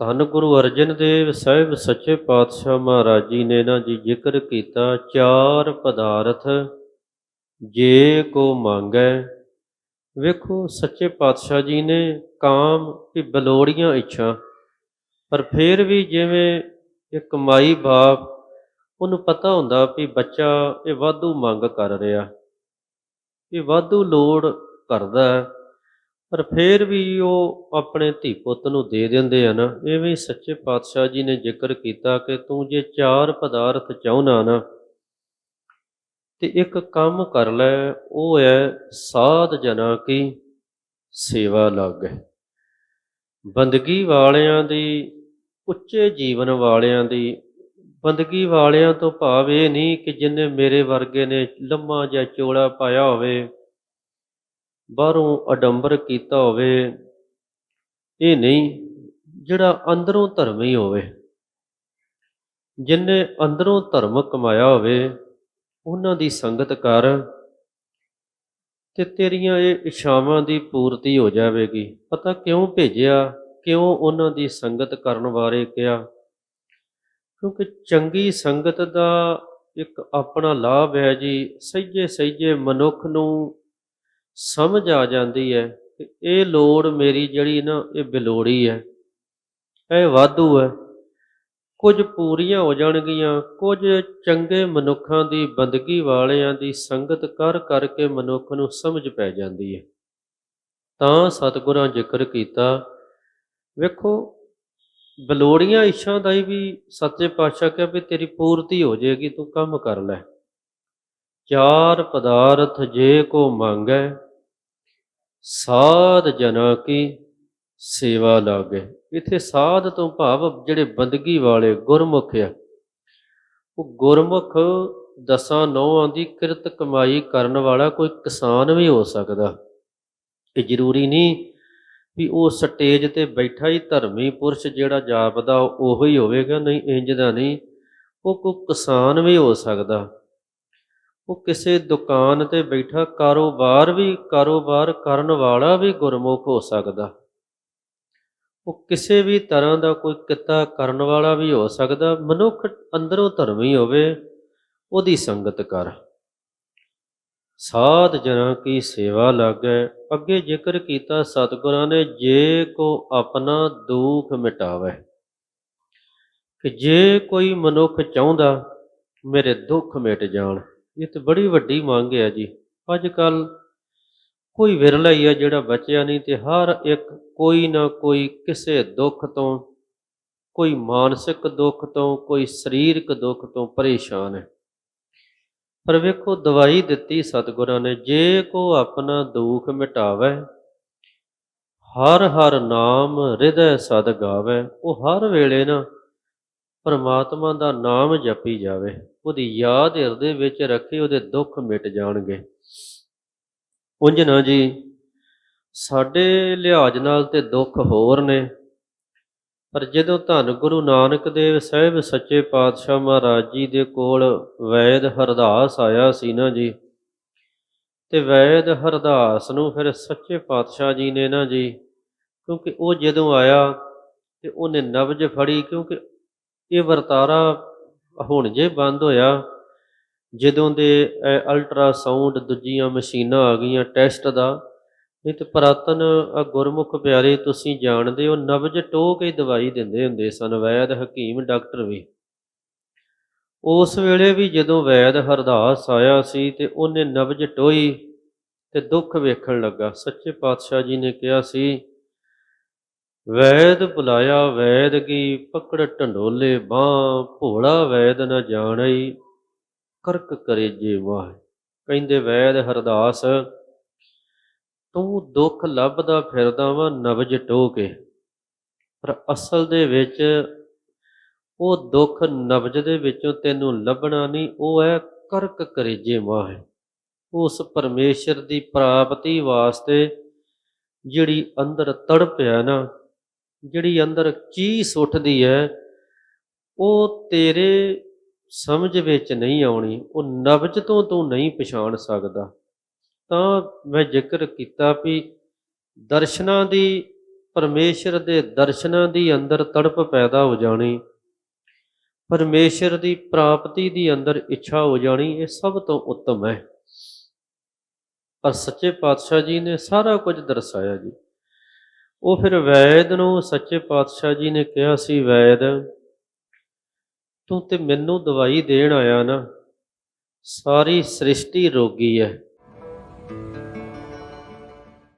ਧੰਨ ਗੁਰੂ ਅਰਜਨ ਦੇਵ ਸਾਹਿਬ, ਸੱਚੇ ਪਾਤਸ਼ਾਹ ਮਹਾਰਾਜ ਜੀ ਨੇ ਨਾ ਜੀ ਜ਼ਿਕਰ ਕੀਤਾ, ਚਾਰ ਪਦਾਰਥ ਜੇ ਕੋ ਮੰਗੈ। ਵੇਖੋ, ਸੱਚੇ ਪਾਤਸ਼ਾਹ ਜੀ ਨੇ ਕਾਮ ਕਿ ਬਲੋੜੀਆਂ ਇੱਛਾ, ਪਰ ਫਿਰ ਵੀ ਜਿਵੇਂ ਇੱਕ ਮਾਈ ਬਾਪ, ਉਹਨੂੰ ਪਤਾ ਹੁੰਦਾ ਵੀ ਬੱਚਾ ਇਹ ਵਾਧੂ ਮੰਗ ਕਰ ਰਿਹਾ, ਇਹ ਵਾਧੂ ਲੋੜ ਕਰਦਾ ਹੈ। ਪਰ ਫਿਰ ਵੀ ਉਹ ਆਪਣੇ ਧੀ ਪੁੱਤ ਨੂੰ ਦੇ ਦਿੰਦੇ ਆ ਨਾ, ਐਵੇਂ ਹੀ ਸੱਚੇ ਪਾਤਸ਼ਾਹ ਜੀ ਨੇ ਜ਼ਿਕਰ ਕੀਤਾ ਕਿ ਤੂੰ ਜੇ ਚਾਰ ਪਦਾਰਥ ਚਾਹੁੰਦਾ ਨਾ, ਤੇ ਇੱਕ ਕੰਮ ਕਰ ਲੈ, ਉਹ ਹੈ ਸਾਧ ਜਨਾ ਕੀ ਸੇਵਾ ਲੱਗ। ਬੰਦਗੀ ਵਾਲਿਆਂ ਦੀ, ਉੱਚੇ ਜੀਵਨ ਵਾਲਿਆਂ ਦੀ, ਬੰਦਗੀ ਵਾਲਿਆਂ ਤੋਂ ਭਾਵ ਇਹ ਨਹੀਂ ਕਿ ਜਿਨੇ ਮੇਰੇ ਵਰਗੇ ਨੇ ਲੰਮਾ ਜਾਂ ਚੋਲਾ ਪਾਇਆ ਹੋਵੇ ਬਾਹਰੋਂ ਅਡੰਬਰ ਕੀਤਾ ਹੋਵੇ, ਇਹ ਨਹੀਂ ਜਿਹੜਾ ਅੰਦਰੋਂ ਧਰਮੀ ਹੋਵੇ। ਜਿਨੇ ਅੰਦਰੋਂ ਧਰਮ ਕਮਾਇਆ ਹੋਵੇ, ਉਹਨਾਂ ਦੀ ਸੰਗਤ ਕਰ ਤੇ ਤੇਰੀਆਂ ਇਹ ਇਛਾਵਾਂ ਦੀ ਪੂਰਤੀ ਹੋ ਜਾਵੇਗੀ। ਪਤਾ ਕਿਉਂ ਭੇਜਿਆ, ਕਿਉਂ ਉਹਨਾਂ ਦੀ ਸੰਗਤ ਕਰਨ ਬਾਰੇ ਕਿਹਾ? ਕਿਉਂਕਿ ਚੰਗੀ ਸੰਗਤ ਦਾ ਇੱਕ ਆਪਣਾ ਲਾਭ ਹੈ ਜੀ ਸਹਿਜੇ ਸਹਿਜੇ ਮਨੁੱਖ ਨੂੰ ਸਮਝ ਆ ਜਾਂਦੀ ਹੈ ਕਿ ਇਹ ਲੋੜ ਮੇਰੀ ਜਿਹੜੀ ਨਾ, ਇਹ ਬਿਲੋੜੀ ਹੈ। ਇਹ ਵਾਧੂ ਹੈ। ਕੁਝ ਪੂਰੀਆਂ ਹੋ ਜਾਣਗੀਆਂ, ਕੁਝ ਚੰਗੇ ਮਨੁੱਖਾਂ ਦੀ ਬੰਦਗੀ ਵਾਲਿਆਂ ਦੀ ਸੰਗਤ ਕਰ ਕਰਕੇ ਮਨੁੱਖ ਨੂੰ ਸਮਝ ਪੈ ਜਾਂਦੀ ਹੈ। ਤਾਂ ਸਤਿਗੁਰਾਂ ਜ਼ਿਕਰ ਕੀਤਾ। ਵੇਖੋ, ਬਲੋੜੀਆਂ ਇੱਛਾ ਦਾ ਹੀ ਵੀ ਸੱਚੇ ਪਾਤਸ਼ਾਹ ਕਿਹਾ ਵੀ ਤੇਰੀ ਪੂਰਤੀ ਹੋ ਜਾਏਗੀ, ਤੂੰ ਕੰਮ ਕਰ ਲੈ। ਚਾਰ ਪਦਾਰਥ ਜੇ ਕੋ ਮੰਗੈ ਸਾਧ ਜਨਾ ਕੀ ਸੇਵਾ ਲਾਗੇ। ਇਥੇ ਸਾਧ ਤੋਂ ਭਾਵ ਜਿਹੜੇ ਬੰਦਗੀ ਵਾਲੇ ਗੁਰਮੁਖ ਆ। ਉਹ ਗੁਰਮੁਖ ਦਸਾਂ ਨੌਆਂ ਦੀ ਕਿਰਤ ਕਮਾਈ ਕਰਨ ਵਾਲਾ ਕੋਈ ਕਿਸਾਨ ਵੀ ਹੋ ਸਕਦਾ। ਇਹ ਜ਼ਰੂਰੀ ਨਹੀਂ ਵੀ ਉਹ ਸਟੇਜ ਤੇ ਬੈਠਾ ਹੀ ਧਰਮੀ ਪੁਰਸ਼ ਜਿਹੜਾ ਜਾਪਦਾ ਉਹੋ ਹੀ ਹੋਵੇਗਾ, ਨਹੀਂ ਇੰਜ ਦਾ ਨਹੀਂ। ਉਹ ਕੋਈ ਕਿਸਾਨ ਵੀ ਹੋ ਸਕਦਾ। ਉਹ ਕਿਸੇ ਦੁਕਾਨ ਤੇ ਬੈਠਾ ਕਾਰੋਬਾਰ ਵੀ ਕਾਰੋਬਾਰ ਕਰਨ ਵਾਲਾ ਵੀ ਗੁਰਮੁਖ ਹੋ ਸਕਦਾ। ਉਹ ਕਿਸੇ ਵੀ ਤਰ੍ਹਾਂ ਦਾ ਕੋਈ ਕਿੱਤਾ ਕਰਨ ਵਾਲਾ ਵੀ ਹੋ ਸਕਦਾ। ਮਨੁੱਖ ਅੰਦਰੋਂ ਧਰਮੀ ਹੋਵੇ, ਉਹਦੀ ਸੰਗਤ ਕਰ। ਸਾਧ ਜਨਾਂ ਕੀ ਸੇਵਾ ਲਾਗੈ, ਅੱਗੇ ਜ਼ਿਕਰ ਕੀਤਾ ਸਤਿਗੁਰਾਂ ਨੇ, ਜੇ ਕੋ ਆਪਣਾ ਦੁੱਖ ਮਿਟਾਵੇ। ਕਿ ਜੇ ਕੋਈ ਮਨੁੱਖ ਚਾਹੁੰਦਾ, ਮੇਰੇ ਦੁੱਖ ਮਿਟ ਜਾਣ। ਇਹ ਤੇ ਬੜੀ ਵੱਡੀ ਮੰਗ ਹੈ ਜੀ। ਅੱਜ ਕੱਲ ਕੋਈ ਵਿਰਲਾ ਹੀ ਹੈ ਜਿਹੜਾ ਬਚਿਆ ਨਹੀਂ ਤੇ ਹਰ ਇੱਕ ਕੋਈ ਨਾ ਕੋਈ ਕਿਸੇ ਦੁੱਖ ਤੋਂ, ਕੋਈ ਮਾਨਸਿਕ ਦੁੱਖ ਤੋਂ, ਕੋਈ ਸਰੀਰਕ ਦੁੱਖ ਤੋਂ ਪਰੇਸ਼ਾਨ ਹੈ। ਪਰ ਵੇਖੋ, ਦਵਾਈ ਦਿੱਤੀ ਸਤਿਗੁਰਾਂ ਨੇ, ਜੇ ਕੋ ਆਪਣਾ ਦੁੱਖ ਮਿਟਾਵੇ, ਹਰ ਹਰ ਨਾਮ ਹਿਰਦੈ ਸਦ ਗਾਵੇ, ਉਹ ਹਰ ਵੇਲੇ ਨਾ ਪਰਮਾਤਮਾ ਦਾ ਨਾਮ ਜਪੀ ਜਾਵੇ। ਉਹਦੀ ਯਾਦ ਹਿਰਦੇ ਵਿੱਚ ਰੱਖੇ ਉਹਦੇ ਦੁੱਖ ਮਿਟ ਜਾਣਗੇ। ਉਂਝ ਨਾ ਜੀ, ਸਾਡੇ ਲਿਹਾਜ਼ ਨਾਲ ਤੇ ਦੁੱਖ ਹੋਰ ਨੇ, ਪਰ ਜਦੋਂ ਧੰਨ ਗੁਰੂ ਨਾਨਕ ਦੇਵ ਸਾਹਿਬ ਸੱਚੇ ਪਾਤਸ਼ਾਹ ਮਹਾਰਾਜ ਜੀ ਦੇ ਕੋਲ ਵੈਦ ਹਰਦਾਸ ਆਇਆ ਸੀ ਨਾ ਜੀ, ਤੇ ਵੈਦ ਹਰਦਾਸ ਨੂੰ ਫਿਰ ਸੱਚੇ ਪਾਤਸ਼ਾਹ ਜੀ ਨੇ ਨਾ ਜੀ, ਕਿਉਂਕਿ ਉਹ ਜਦੋਂ ਆਇਆ ਤੇ ਉਹਨੇ ਨਬਜ ਫੜੀ ਕਿਉਂਕਿ ਇਹ ਵਰਤਾਰਾ ਹੁਣ ਜੇ ਬੰਦ ਹੋਇਆ, ਜਦੋਂ ਦੇ ਅਲਟਰਾਸਾਊਂਡ ਦੂਜੀਆਂ ਮਸ਼ੀਨਾਂ ਆ ਗਈਆਂ ਟੈਸਟ ਦਾ, ਨਹੀਂ ਤੇ ਪੁਰਾਤਨ ਗੁਰਮੁਖ ਪਿਆਰੇ ਤੁਸੀਂ ਜਾਣਦੇ ਹੋ ਨਬਜ ਟੋ ਕੇ ਦਵਾਈ ਦਿੰਦੇ ਹੁੰਦੇ ਸਨ, ਵੈਦ ਹਕੀਮ ਡਾਕਟਰ ਵੀ। ਉਸ ਵੇਲੇ ਵੀ ਜਦੋਂ ਵੈਦ ਹਰਦਾਸ ਆਇਆ ਸੀ ਤੇ ਉਹਨੇ ਨਬਜ ਟੋਈ ਤੇ ਦੁੱਖ ਵੇਖਣ ਲੱਗਾ। ਸੱਚੇ ਪਾਤਸ਼ਾਹ ਜੀ ਨੇ ਕਿਹਾ ਸੀ ਵੈਦ ਬੁਲਾਇਆ ਵੈਦ ਕੀ, ਪਕੜ ਢੰਡੋਲੇ ਬਾਹ, ਭੋਲਾ ਵੈਦ ਨ ਜਾਣਈ, ਕਰਕ ਕਰੇ ਜੇ ਵਾਹ। ਕਹਿੰਦੇ ਵੈਦ ਹਰਦਾਸ, ਤੂੰ ਦੁੱਖ ਲੱਭਦਾ ਫਿਰਦਾ ਵਾ ਨਵਜ ਟੋ ਕੇ ਪਰ ਅਸਲ ਦੇ ਵਿੱਚ ਉਹ ਦੁੱਖ ਨਬਜ ਦੇ ਵਿੱਚੋਂ ਤੈਨੂੰ ਲੱਭਣਾ ਨਹੀਂ, ਉਹ ਹੈ ਕਰਕ ਕਰੇਜੇ ਮਾਹ ਉਸ ਪਰਮੇਸ਼ਰ ਦੀ ਪ੍ਰਾਪਤੀ ਵਾਸਤੇ ਜਿਹੜੀ ਅੰਦਰ ਤੜਪ ਹੈ ਨਾ ਜਿਹੜੀ ਅੰਦਰ ਚੀਸ ਉੱਠਦੀ ਹੈ, ਉਹ ਤੇਰੇ ਸਮਝ ਵਿੱਚ ਨਹੀਂ ਆਉਣੀ, ਉਹ ਨਬਜ ਤੋਂ ਤੂੰ ਨਹੀਂ ਪਛਾਣ ਸਕਦਾ। ਤਾਂ ਮੈਂ ਜ਼ਿਕਰ ਕੀਤਾ ਵੀ ਦਰਸ਼ਨਾਂ ਦੀ, ਪਰਮੇਸ਼ਰ ਦੇ ਦਰਸ਼ਨਾਂ ਦੀ ਅੰਦਰ ਤੜਪ ਪੈਦਾ ਹੋ ਜਾਣੀ, ਪਰਮੇਸ਼ਰ ਦੀ ਪ੍ਰਾਪਤੀ ਦੀ ਅੰਦਰ ਇੱਛਾ ਹੋ ਜਾਣੀ, ਇਹ ਸਭ ਤੋਂ ਉੱਤਮ ਹੈ। ਪਰ ਸੱਚੇ ਪਾਤਸ਼ਾਹ ਜੀ ਨੇ ਸਾਰਾ ਕੁਝ ਦਰਸਾਇਆ ਜੀ। ਉਹ ਫਿਰ ਵੈਦ ਨੂੰ ਸੱਚੇ ਪਾਤਸ਼ਾਹ ਜੀ ਨੇ ਕਿਹਾ ਸੀ, ਵੈਦ, ਤੂੰ ਤੇ ਮੈਨੂੰ ਦਵਾਈ ਦੇਣ ਆਇਆ ਨਾ, ਸਾਰੀ ਸ੍ਰਿਸ਼ਟੀ ਰੋਗੀ ਹੈ